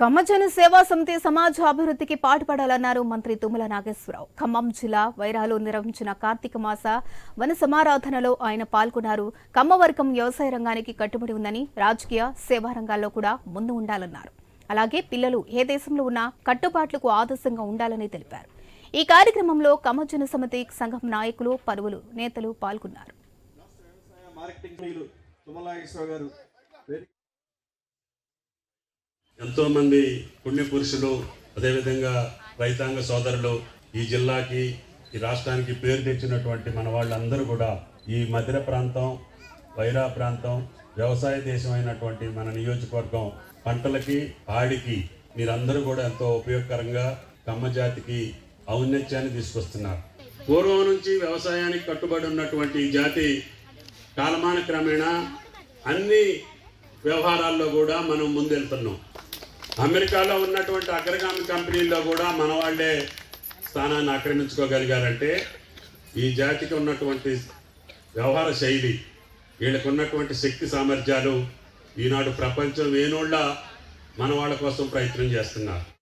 కమ్మజన సేవా సమితి సమాజ అభివృద్ధికి పాటుపడాలన్నారు మంత్రి తుమ్మల నాగేశ్వరరావు. ఖమ్మం జిల్లా వైరాలో నిర్వహించిన కార్తీక మాస వన సమారాధనలో ఆయన పాల్గొన్నారు. కమ్మవర్గం వ్యవసాయ రంగానికి కట్టుబడి ఉందని రాజకీయ సేవా రంగాల్లో కూడా ముందు ఉండాలన్నారు. అలాగే పిల్లలు ఏ దేశంలో ఉన్నా కట్టుబాట్లకు ఆదర్శంగా ఉండాలని తెలిపారు. ఈ కార్యక్రమంలో కమ్మజన సమితి సంఘం నాయకులు పలువురు నేతలు పాల్గొన్నారు. ఎంతోమంది పుణ్యపురుషులు అదేవిధంగా రైతాంగ సోదరులు ఈ జిల్లాకి ఈ రాష్ట్రానికి పేరు తెచ్చినటువంటి మన వాళ్ళందరూ కూడా ఈ మధిర ప్రాంతం వైరా ప్రాంతం వ్యవసాయ దేశం అయినటువంటి మన నియోజకవర్గం పంటలకి ఆడికి మీరందరూ కూడా ఎంతో ఉపయోగకరంగా కమ్మ జాతికి ఔన్నత్యాన్ని తీసుకొస్తున్నారు. పూర్వం నుంచి వ్యవసాయానికి కట్టుబడి ఉన్నటువంటి ఈ జాతి కాలమాన క్రమేణా అన్ని వ్యవహారాల్లో కూడా మనం ముందెళ్తున్నాం. అమెరికాలో ఉన్నటువంటి అగ్రగామి కంపెనీల్లో కూడా మన వాళ్ళే స్థానాన్ని ఆక్రమించుకోగలిగారంటే ఈ జాతికి ఉన్నటువంటి వ్యవహార శైలి వీళ్ళకు ఉన్నటువంటి శక్తి సామర్థ్యాలు ఈనాడు ప్రపంచం వేనోళ్ళ మన వాళ్ళ కోసం ప్రయత్నం చేస్తున్నారు.